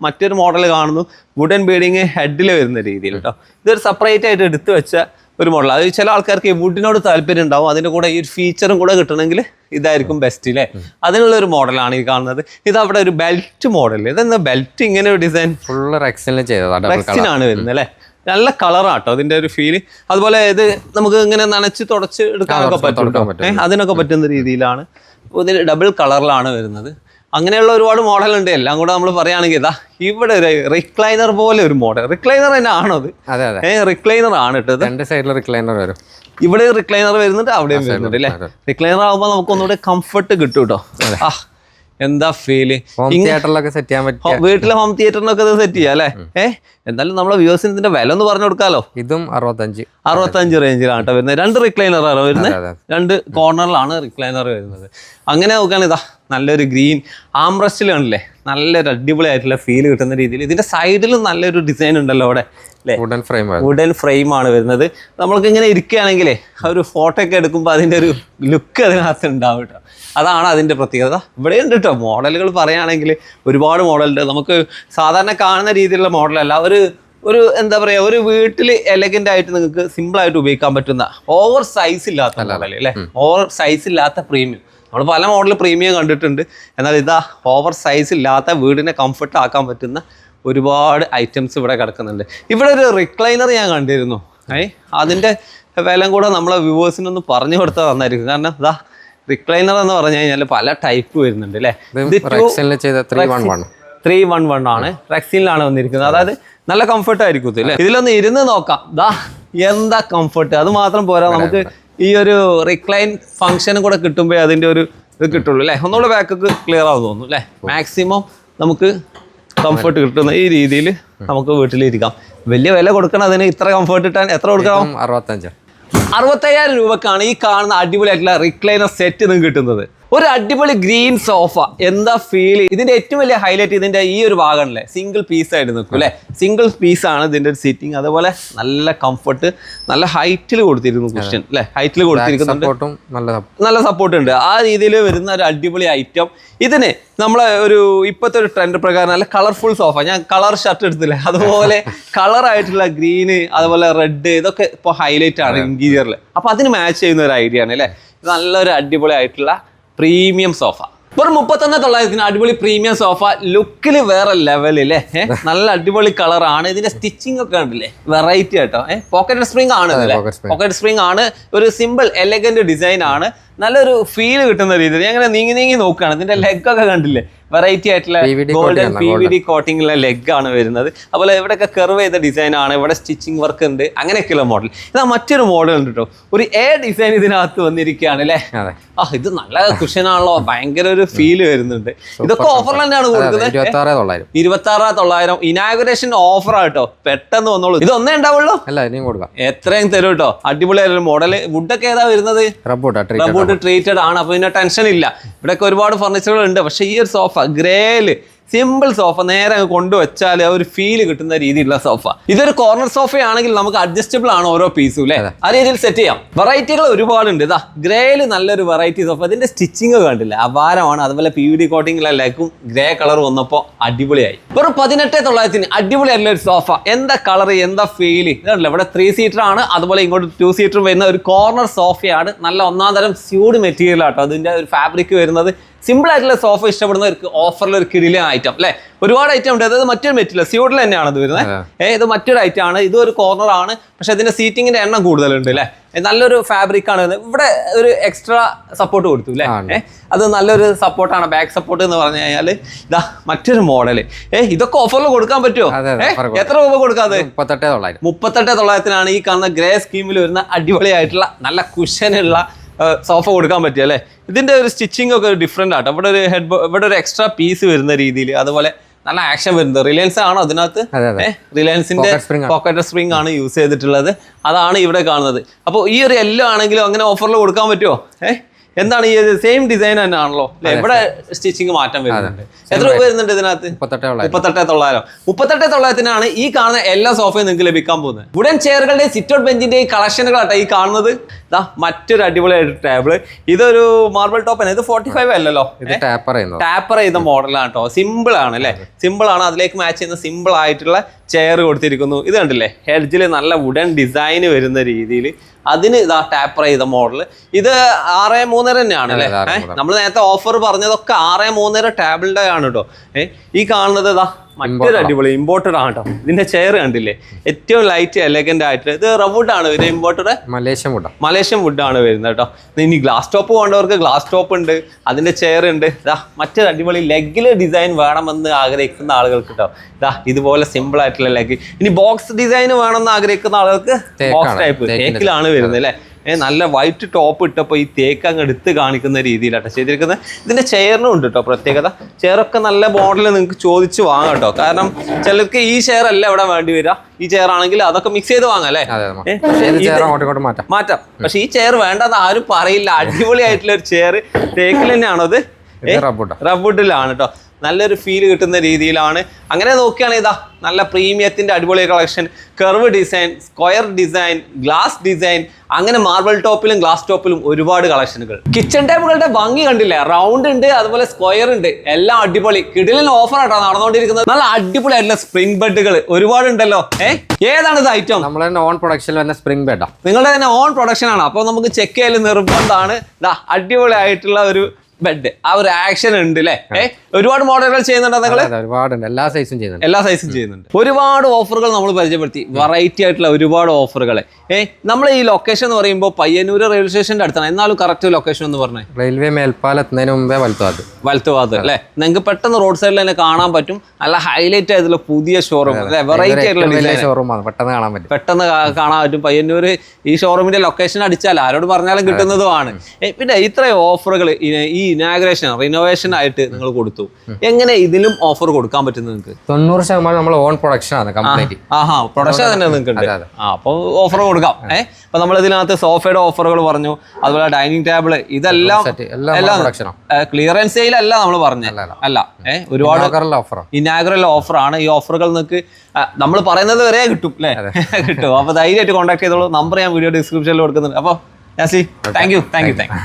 മറ്റൊരു മോഡൽ കാണുന്നു. വുഡൻ ബീഡിങ് ഹെഡിൽ വരുന്ന രീതിയിൽ കേട്ടോ ഇതൊരു സെപ്പറേറ്റ് ആയിട്ട് എടുത്തു വെച്ച ഒരു മോഡൽ അത് ചില ആൾക്കാർക്ക് ഈ വുഡിനോട് താല്പര്യം ഉണ്ടാവും. അതിന്റെ കൂടെ ഈ ഒരു ഫീച്ചറും കൂടെ കിട്ടണമെങ്കിൽ ഇതായിരിക്കും ബെസ്റ്റ് അല്ലേ അതിനുള്ള ഒരു മോഡലാണ് ഈ കാണുന്നത്. ഇത് അവിടെ ഒരു ബെൽറ്റ് മോഡൽ ഇതെന്താ ബെൽറ്റ് ഇങ്ങനെ ഒരു ഡിസൈൻ ഫുൾ കളർ ഫ്ലെക്സിനാണ് വരുന്നത് അല്ലേ നല്ല കളറാട്ടോ അതിന്റെ ഒരു ഫീൽ അതുപോലെ ഇത് നമുക്ക് ഇങ്ങനെ നനച്ച് തുടച്ച് എടുക്കാനൊക്കെ പറ്റും അതിനൊക്കെ പറ്റുന്ന രീതിയിലാണ്. ഇതിൽ ഡബിൾ കളറിലാണ് വരുന്നത്. അങ്ങനെയുള്ള ഒരുപാട് മോഡൽ ഉണ്ട്. എല്ലാം കൂടെ നമ്മൾ പറയുകയാണെങ്കിൽ ഇതാ ഇവിടെ ഒരു റിക്ലൈനർ പോലെ ഒരു മോഡൽ റിക്ലൈനർ തന്നെ ആണോ അത്? അതെ അതെ. റിക്ലൈനർ ആണ് ഇട്ടത് രണ്ട് സൈഡിൽ റിക്ലൈനർ വരും. ഇവിടെ റിക്ലൈനർ വരുന്നുണ്ട് അവിടെയും വരുന്നുണ്ട് അല്ലേ. റിക്ലൈനർ ആകുമ്പോൾ നമുക്ക് ഒന്നുകൂടെ കംഫർട്ട് കിട്ടും കേട്ടോ. ആ എന്താ ഫീൽ തിയേറ്ററിലൊക്കെ സെറ്റ് ചെയ്യാൻ പറ്റും വീട്ടിലെ ഹോം തിയേറ്ററിനൊക്കെ സെറ്റ് ചെയ്യാം അല്ലേ? ഏ എന്തായാലും നമ്മളെ വ്യൂസിന് ഇതിന്റെ വില ഒന്ന് പറഞ്ഞു കൊടുക്കാലോ? ഇതും അറുപത്തഞ്ച്. അറുപത്തഞ്ച് റേഞ്ചിലാണ് കേട്ടോ വരുന്നത്. രണ്ട് റിക്ലൈനറാണ് വരുന്നത്. രണ്ട് കോർണറിലാണ് റിക്ലൈനർ വരുന്നത്. അങ്ങനെ നോക്കുകയാണ് ഇതാ നല്ലൊരു ഗ്രീൻ ആംബ്രസ്റ്റിൽ കണ്ടില്ലേ? നല്ലൊരു അടിപൊളി ആയിട്ടുള്ള ഫീൽ കിട്ടുന്ന രീതിയിൽ. ഇതിന്റെ സൈഡിലും നല്ലൊരു ഡിസൈൻ ഉണ്ടല്ലോ അവിടെ വുഡൻ ഫ്രെയിം വുഡൻ ഫ്രെയിം ആണ് വരുന്നത്. നമ്മൾക്ക് ഇങ്ങനെ ഇരിക്കുകയാണെങ്കിലേ ആ ഒരു ഫോട്ടോ ഒക്കെ എടുക്കുമ്പോൾ അതിന്റെ ഒരു ലുക്ക് അതിനകത്ത് ഉണ്ടാവും കേട്ടോ അതാണ് അതിന്റെ പ്രത്യേകത. ഇവിടെ ഉണ്ട് കേട്ടോ മോഡലുകൾ പറയുകയാണെങ്കിൽ ഒരുപാട് മോഡലുണ്ട്. നമുക്ക് സാധാരണ കാണുന്ന രീതിയിലുള്ള മോഡലല്ല. ഒരു ഒരു എന്താ പറയുക ഒരു വീട്ടിൽ എലഗന്റ് ആയിട്ട് നിങ്ങൾക്ക് സിമ്പിൾ ആയിട്ട് ഉപയോഗിക്കാൻ പറ്റുന്ന ഓവർ സൈസ് ഇല്ലാത്ത മോഡൽ അല്ലേ. ഓവർ സൈസ് ഇല്ലാത്ത പ്രീമിയം നമ്മൾ പല മോഡൽ പ്രീമിയം കണ്ടിട്ടുണ്ട്. എന്നാൽ ഇതാ ഓവർ സൈസ് ഇല്ലാത്ത വീടിനെ കംഫർട്ട് ആക്കാൻ പറ്റുന്ന ഒരുപാട് ഐറ്റംസ് ഇവിടെ കിടക്കുന്നുണ്ട്. ഇവിടെ ഒരു റിക്ലൈനർ ഞാൻ കണ്ടിരുന്നു. ഏ അതിന്റെ വില കൂടെ നമ്മളെ വ്യൂവേഴ്സിനൊന്ന് പറഞ്ഞു കൊടുത്താൽ നന്നായിരിക്കും. കാരണം ഇതാ റിക്ലൈനർ എന്ന് പറഞ്ഞു കഴിഞ്ഞാൽ പല ടൈപ്പ് വരുന്നുണ്ട് അല്ലേ? ത്രീ വൺ വൺ ആണ്. റെക്സിനിലാണ് വന്നിരിക്കുന്നത്. അതായത് നല്ല കംഫർട്ട് ആയിരിക്കും അല്ലേ? ഇതിലൊന്ന് ഇരുന്ന് നോക്കാം. ദാ എന്താ കംഫർട്ട് അത് മാത്രം പോരാ. നമുക്ക് ഈ ഒരു റിക്ലൈൻ ഫംഗ്ഷനും കൂടെ കിട്ടുമ്പോൾ അതിന്റെ ഒരു ഇത് കിട്ടുള്ളൂ അല്ലേ? ഒന്നുകൂടെ ബാക്കൊക്കെ ക്ലിയർ ആവും തോന്നുന്നു അല്ലേ? മാക്സിമം നമുക്ക് കംഫർട്ട് കിട്ടുന്ന ഈ രീതിയിൽ നമുക്ക് വീട്ടിലിരിക്കാം. വലിയ വില കൊടുക്കണം അതിന് ഇത്ര കംഫർട്ട് കിട്ടാൻ എത്ര കൊടുക്കണം? അറുപത്തഞ്ച്. അറുപത്തയ്യായിരം രൂപക്കാണ് ഈ കാണുന്ന അടിപൊളിയായിട്ടുള്ള റിക്ലൈനർ സെറ്റ് നിങ്ങൾക്ക് കിട്ടുന്നത്. ഒരു അടിപൊളി ഗ്രീൻ സോഫ എന്താ ഫീൽ ഇതിന്റെ ഏറ്റവും വലിയ ഹൈലൈറ്റ് ഇതിന്റെ ഈ ഒരു ഭാഗമല്ലേ സിംഗിൾ പീസ് ആയിട്ട് നിൽക്കും അല്ലേ? സിംഗിൾ പീസ് ആണ് ഇതിന്റെ ഒരു സീറ്റിംഗ് അതുപോലെ നല്ല കംഫർട്ട് നല്ല ഹൈറ്റിൽ കൊടുത്തിരുന്നു ക്വസ്റ്റ്യൻ അല്ലേ? ഹൈറ്റിൽ കൊടുത്തിരിക്കുന്നുണ്ട്. നല്ല സപ്പോർട്ട് ഉണ്ട്. ആ രീതിയിൽ വരുന്ന ഒരു അടിപൊളി ഐറ്റം ഇതിന് നമ്മളെ ഒരു ഇപ്പോഴത്തെ ഒരു ട്രെൻഡ് പ്രകാരം നല്ല കളർഫുൾ സോഫ ഞാൻ കളർ ഷർട്ട് എടുത്തില്ലേ? അതുപോലെ [LAUGHS] കളർ ആയിട്ടുള്ള ഗ്രീന് അതുപോലെ റെഡ് ഇതൊക്കെ ഇപ്പോൾ ഹൈലൈറ്റ് ആണ് ഇന്റീരിയറിൽ അപ്പോൾ അതിന് മാച്ച് ചെയ്യുന്ന ഒരു ഐഡിയ ആണ് അല്ലേ? നല്ലൊരു അടിപൊളി ആയിട്ടുള്ള പ്രീമിയം സോഫ. വെറും മുപ്പത്തൊന്ന് തൊള്ളായിരത്തിന് അടിപൊളി പ്രീമിയം സോഫ. ലുക്കിൽ വേറെ ലെവലില്ലേ നല്ല അടിപൊളി കളറാണ് ഇതിന്റെ സ്റ്റിച്ചിങ് ഒക്കെ ഉണ്ടല്ലേ വെറൈറ്റി ആട്ടോ ഏഹ് പോക്കറ്റ് സ്പ്രിംഗ് ആണ്. പോക്കറ്റ് സ്പ്രിംഗ് ആണ്. ഒരു സിമ്പിൾ എലഗന്റ് ഡിസൈൻ ആണ്. നല്ലൊരു ഫീൽ കിട്ടുന്ന രീതിയിൽ. ഞാൻ ഇങ്ങനെ നീങ്ങി നീങ്ങി നോക്കുകയാണ്. ഇതിന്റെ ലെഗ് ഒക്കെ കണ്ടില്ലേ? വെറൈറ്റി ആയിട്ടുള്ള ഗോൾഡൻ പി വി ഡി കോട്ടിങ്ങിലെ ആണ് വരുന്നത്. അതുപോലെ ഇവിടെയൊക്കെ കെർവ് ചെയ്ത ഡിസൈൻ ആണ്. ഇവിടെ സ്റ്റിച്ചിങ് വർക്ക് ഉണ്ട്. അങ്ങനെയൊക്കെയുള്ള മോഡൽ ഇതാ മറ്റൊരു മോഡൽ ഉണ്ട് കേട്ടോ ഒരു എ ഡിസൈൻ ഇതിനകത്ത് വന്നിരിക്കുകയാണ് അല്ലേ? ആ ഇത് നല്ല കുഷനാണല്ലോ ഭയങ്കര ഒരു ഫീൽ വരുന്നുണ്ട്. ഇതൊക്കെ ഓഫറിൽ തന്നെയാണ് കൊടുക്കുന്നത്. ഇരുപത്തി ആറ് തൊള്ളായിരം. ഇനാഗുറേഷൻ ഓഫർ ആട്ടോ പെട്ടെന്ന് വന്നോളൂ. ഇത് ഒന്നേ ഉണ്ടാവുള്ളൂ? എത്രയും തരും കേട്ടോ അടിപൊളിയായൊരു മോഡൽ വുഡൊക്കെ ഏതാ വരുന്നത്? റബ്ബോട്ട് ട്രീറ്റഡ് ആണ്. അപ്പൊ പിന്നെ ടെൻഷൻ ഇല്ല. ഇവിടെയൊക്കെ ഒരുപാട് ഫർണിച്ചറുകൾ ഉണ്ട് പക്ഷേ ഈ ഒരു സോഫ ഗ്രേൽ സിമ്പിൾ സോഫ നേരെ അങ്ങ് കൊണ്ടുവച്ചാൽ ആ ഒരു ഫീൽ കിട്ടുന്ന രീതിയിലുള്ള സോഫ. ഇതൊരു കോർണർ സോഫ ആണെങ്കിൽ നമുക്ക് അഡ്ജസ്റ്റബിൾ ആണ് ഓരോ പീസും അല്ലേ ആ രീതിയിൽ സെറ്റ് ചെയ്യാം. വെറൈറ്റികൾ ഒരുപാടുണ്ട്. ഇതാ ഗ്രേയിൽ നല്ലൊരു വെറൈറ്റി സോഫ ഇതിന്റെ സ്റ്റിച്ചിങ് കണ്ടില്ല? അപാരമാണ്. അതുപോലെ പി വി ഡി കോട്ടിങ്ങിലെ ലെഗും ഗ്രേ കളർ വന്നപ്പോൾ അടിപൊളിയായി. വെറും പതിനെട്ട് തൊള്ളായിരത്തിന് അടിപൊളിയായിട്ടുള്ള ഒരു സോഫ എന്താ കളർ എന്താ ഫീൽ ഇതാണല്ലോ ഇവിടെ ത്രീ സീറ്റർ ആണ്. അതുപോലെ ഇങ്ങോട്ട് ടു സീറ്റർ വരുന്ന ഒരു കോർണർ സോഫയാണ് നല്ല ഒന്നാം തരം സ്യൂഡ് മെറ്റീരിയൽ ആട്ടോ. അതിന്റെ ഒരു ഫാബ്രിക് വരുന്നത്. സിമ്പിൾ ആയിട്ടുള്ള സോഫ ഇഷ്ടപ്പെടുന്നവർക്ക് ഓഫറിൽ ഒരു കിടിലെ ഐറ്റം അല്ലേ ഒരുപാട് ഐറ്റം ഉണ്ട്. അതായത് മറ്റൊരു മെറ്റീരിയൽ സ്യൂഡിൽ തന്നെയാണ് ഇത് വരുന്നത്. ഏഹ് ഇത് മറ്റൊരു ഐറ്റം ആണ്. ഇത് ഒരു കോർണർ ആണ്. പക്ഷെ ഇതിന്റെ സീറ്റിംഗിന്റെ എണ്ണം കൂടുതലുണ്ട് അല്ലേ നല്ലൊരു ഫാബ്രിക് ആണ്. ഇവിടെ ഒരു എക്സ്ട്രാ സപ്പോർട്ട് കൊടുത്തു അല്ലേ അത് നല്ലൊരു സപ്പോർട്ടാണ് ബാക്ക് സപ്പോർട്ട് എന്ന് പറഞ്ഞു കഴിഞ്ഞാൽ ഇതാ മറ്റൊരു മോഡൽ ഏഹ് ഇതൊക്കെ ഓഫറിൽ കൊടുക്കാൻ പറ്റുമോ. എത്ര രൂപ കൊടുക്കാതെ മുപ്പത്തെട്ട് തൊള്ളായിരത്തിനാണ് ഈ കാണുന്ന ഗ്രേ സ്കീമിൽ വരുന്ന അടിപൊളിയായിട്ടുള്ള നല്ല കുഷനുള്ള സോഫ കൊടുക്കാൻ പറ്റിയ അല്ലേ? ഇതിന്റെ ഒരു സ്റ്റിച്ചിങ് ഒക്കെ ഡിഫറെന്റ് ആട്ടോ. ഇവിടെ ഒരു ഹെഡ് ഇവിടെ ഒരു എക്സ്ട്രാ പീസ് വരുന്ന രീതിയിൽ അതുപോലെ നല്ല ആക്ഷൻ വരുന്നത്. റിലയൻസ് ആണോ അതിനകത്ത്? അതെ അതെ. റിലയൻസിന്റെ. പോക്കറ്റ് സ്പ്രിംഗ് ആണ്. യൂസ് ചെയ്തിട്ടുള്ളത്. അതാണ് ഇവിടെ കാണുന്നത്. അപ്പോൾ ഈ ഒരു എല്ലോ ആണെങ്കിലും അങ്ങനെ ഓഫറിൽ കൊടുക്കാൻ പറ്റുമോ ഏഹ് എന്താണ് ഈ സെയിം ഡിസൈൻ തന്നെ ആണല്ലോ? ഇവിടെ സ്റ്റിച്ചിങ് മാറ്റം വരുന്നുണ്ട്. എത്ര രൂപ വരുന്നുണ്ട് ഇതിനകത്ത്? മുപ്പത്തെട്ട് തൊള്ളായിരം. മുപ്പത്തെട്ട് തൊള്ളായിരം. തൊള്ളായിരത്തിനാണ് ഈ കാണുന്ന എല്ലാ സോഫയും നിങ്ങൾക്ക് ലഭിക്കാൻ പോകുന്നത്. വുഡൻ ചെയറുകളുടെ സിറ്റ് ഔട്ട് ബെഞ്ചിന്റെ കളക്ഷനുകളാട്ടെ ഈ കാണുന്നത്. ദാ മറ്റൊരു അടിപൊളിയായിട്ട് ടേബിൾ. ഇതൊരു മാർബിൾ ടോപ്പ് ഇത് ഫോർട്ടി ഫൈവ് അല്ലല്ലോ ടാപ്പർ ചെയ്ത മോഡലാണ് കേട്ടോ സിമ്പിൾ ആണ് അല്ലേ? സിമ്പിൾ ആണ്. അതിലേക്ക് മാച്ച് ചെയ്യുന്ന സിമ്പിൾ ആയിട്ടുള്ള ചെയർ കൊടുത്തിരിക്കുന്നു. ഇത് കണ്ടില്ലേ? ഹെഡ്ജിൽ നല്ല വുഡൻ ഡിസൈൻ വരുന്ന രീതിയിൽ അതിന് ഇതാ ടാപ്പർ ചെയ്ത മോഡൽ ഇത് ആറ് മൂന്നര തന്നെയാണ് അല്ലേ. നമ്മൾ നേരത്തെ ഓഫർ പറഞ്ഞതൊക്കെ ആറ് മൂന്നര ടാബിളിന്റെ ആണ് കേട്ടോ ഏഹ് ഈ കാണുന്നത് ഇതാ മറ്റൊരു അടിപൊളി ഇമ്പോർട്ടഡ് ആണ് കേട്ടോ ഇതിന്റെ ചെയർ കണ്ടില്ലേ? ഏറ്റവും ലൈറ്റ് എലഗന്റ് ആയിട്ട് ഇത് റവുഡ് ആണ് വരുന്നത് imported Malaysian wood Malaysian wood ആണ് വരുന്നത് കേട്ടോ ഇനി ഗ്ലാസ് ടോപ്പ് വേണ്ടവർക്ക് ഗ്ലാസ് ടോപ്പ് ഉണ്ട് അതിന്റെ ചെയർ ഉണ്ട്. ഇതാ മറ്റൊരു അടിപൊളി ലെഗിൽ ഡിസൈൻ വേണമെന്ന് ആഗ്രഹിക്കുന്ന ആളുകൾക്ക് കേട്ടോ ഇതാ ഇതുപോലെ സിമ്പിൾ ആയിട്ടുള്ള ലെഗ് ഇനി ബോക്സ് ഡിസൈൻ വേണമെന്ന് ആഗ്രഹിക്കുന്ന ആളുകൾക്ക് ബോക്സ് ടൈപ്പ് ലേക്കിലാണ് തേക്കിലാണ് വരുന്നത് അല്ലേ നല്ല വൈറ്റ് ടോപ്പ് ഇട്ടപ്പോൾ ഈ തേക്ക് അങ്ങ് എടുത്ത് കാണിക്കുന്ന രീതിയിലാട്ടോ ചെയ്തിരിക്കുന്നത്. ഇതിന്റെ ചെയറിനും ഉണ്ട് കേട്ടോ പ്രത്യേകത. ചെയറൊക്കെ നല്ല മോഡൽ നിങ്ങൾക്ക് ചോദിച്ച് വാങ്ങാം കേട്ടോ കാരണം ചിലർക്ക് ഈ ചെയർ അല്ല ഇവിടെ വേണ്ടി വരിക. ഈ ചെയർ ആണെങ്കിൽ അതൊക്കെ മിക്സ് ചെയ്ത് വാങ്ങാം അല്ലേ? മാറ്റാം. മാറ്റാം. പക്ഷെ ഈ ചെയർ വേണ്ടെന്ന് ആരും പറയില്ല. അടിപൊളിയായിട്ടുള്ള ഒരു ചെയർ തേക്കിൽ തന്നെയാണോ അത്? റബ്ബുഡിലാണ് കേട്ടോ നല്ലൊരു ഫീൽ കിട്ടുന്ന രീതിയിലാണ്. അങ്ങനെ നോക്കുകയാണെങ്കിൽ ഇതാ നല്ല പ്രീമിയത്തിന്റെ അടിപൊളി collection curve design square design glass design അങ്ങനെ മാർബിൾ ടോപ്പിലും ഗ്ലാസ് ടോപ്പിലും ഒരുപാട് കളക്ഷനുകൾ കിച്ചൺ ടേബിളുകളുടെ ഭംഗി കണ്ടില്ലേ? റൗണ്ട് ഉണ്ട് അതുപോലെ സ്ക്വയർ ഉണ്ട്. എല്ലാം അടിപൊളി. കിടിലിന് ഓഫർ ആട്ടോ നടന്നുകൊണ്ടിരിക്കുന്നത്. നല്ല അടിപൊളിയായിട്ടുള്ള സ്പ്രിംഗ് ബെഡുകൾ ഒരുപാടുണ്ടല്ലോ. ഏ? ഏതാണ് ഇത് ഐറ്റം നമ്മുടെ ഓൺ പ്രൊഡക്ഷൻ വരുന്ന സ്പ്രിംഗ് ബെഡാ നിങ്ങളുടെ തന്നെ ഓൺ പ്രൊഡക്ഷൻ ആണ്. അപ്പോൾ നമുക്ക് ചെക്ക് ചെയ്യൽ നിർബന്ധമാണ്. അടിപൊളി അടിപൊളിയായിട്ടുള്ള ഒരു ബെഡ് ആ ഒരു ആക്ഷൻ ഉണ്ട് അല്ലേ ഒരുപാട് മോഡലുകൾ ചെയ്യുന്നുണ്ടോ നിങ്ങൾ ഒരുപാട് ഒരുപാടുണ്ട്. എല്ലാ സൈസും ചെയ്യുന്നുണ്ട്. എല്ലാ സൈസും ചെയ്യുന്നുണ്ട്. ഒരുപാട് ഓഫറുകൾ നമ്മൾ പരിചയപ്പെടുത്തി. വെറൈറ്റി ആയിട്ടുള്ള ഒരുപാട് ഓഫറുകൾ ഏഹ് നമ്മൾ ഈ ലൊക്കേഷൻ എന്ന് പറയുമ്പോൾ പയ്യന്നൂർ റെയിൽവേ സ്റ്റേഷന്റെ അടുത്താണ്. എന്നാലും കറക്റ്റ് ലൊക്കേഷൻ എന്ന് പറഞ്ഞേ. റെയിൽവേ മേൽപ്പാലം എത്തുന്നതിന് മുമ്പേ വലത്തുവാത്. വലത്തുവാത് അല്ലേ? നിങ്ങൾക്ക് പെട്ടെന്ന് റോഡ് സൈഡിൽ തന്നെ കാണാൻ പറ്റും. നല്ല ഹൈലൈറ്റ് ആയിട്ടുള്ള പുതിയ ഷോറൂം അല്ലെ വെറൈറ്റി ആയിട്ടുള്ള ഷോറൂമാണ് പെട്ടെന്ന് കാണാൻ പറ്റും. പെട്ടെന്ന് കാണാൻ പറ്റും. പയ്യന്നൂർ ഈ ഷോറൂമിന്റെ ലൊക്കേഷൻ അടിച്ചാൽ ആരോട് പറഞ്ഞാലും കിട്ടുന്നതുമാണ്. പിന്നെ ഇത്രയും ഓഫറുകൾ ഈ ഇനാഗ്രേഷൻ റിനോവേഷൻ ആയിട്ട് നിങ്ങൾ കൊടുത്തു. എങ്ങനെ ഇതിലും ഓഫർ കൊടുക്കാൻ പറ്റും നിങ്ങൾക്ക്? തൊണ്ണൂറ് ശതമാനം നമ്മൾ ഓൺ പ്രൊഡക്ഷൻ ആണ് കംപ്ലീറ്റ് ആഹാ പ്രൊഡക്ഷൻ തന്നെ നിങ്ങൾക്ക്. അപ്പോൾ ഓഫർ കൊടുക്കാം. ഏഹ് അപ്പൊ നമ്മൾ ഇതിനകത്ത് സോഫയുടെ ഓഫറുകൾ പറഞ്ഞു. അതുപോലെ ഡൈനിങ് ടേബിൾ ഇതെല്ലാം എല്ലാം ക്ലിയറൻസ് സെയിൽ അല്ല നമ്മൾ പറഞ്ഞു. അല്ല, ഏഹ് ഒരുപാട് ഓഫറാണ് ഇനാഗ്രൽ ഓഫറാണ് ഈ ഓഫറുകൾ നിങ്ങൾക്ക് നമ്മൾ പറയുന്നത് വരെ കിട്ടും അല്ലേ? [LAUGHS] കിട്ടും. അപ്പോൾ ധൈര്യമായിട്ട് കോൺടാക്ട് ചെയ്തോളൂ. നമ്പർ ഞാൻ വീഡിയോ ഡിസ്ക്രിപ്ഷനിൽ കൊടുക്കുന്നുണ്ട്. അപ്പോൾ യാസി thank you thank you thank you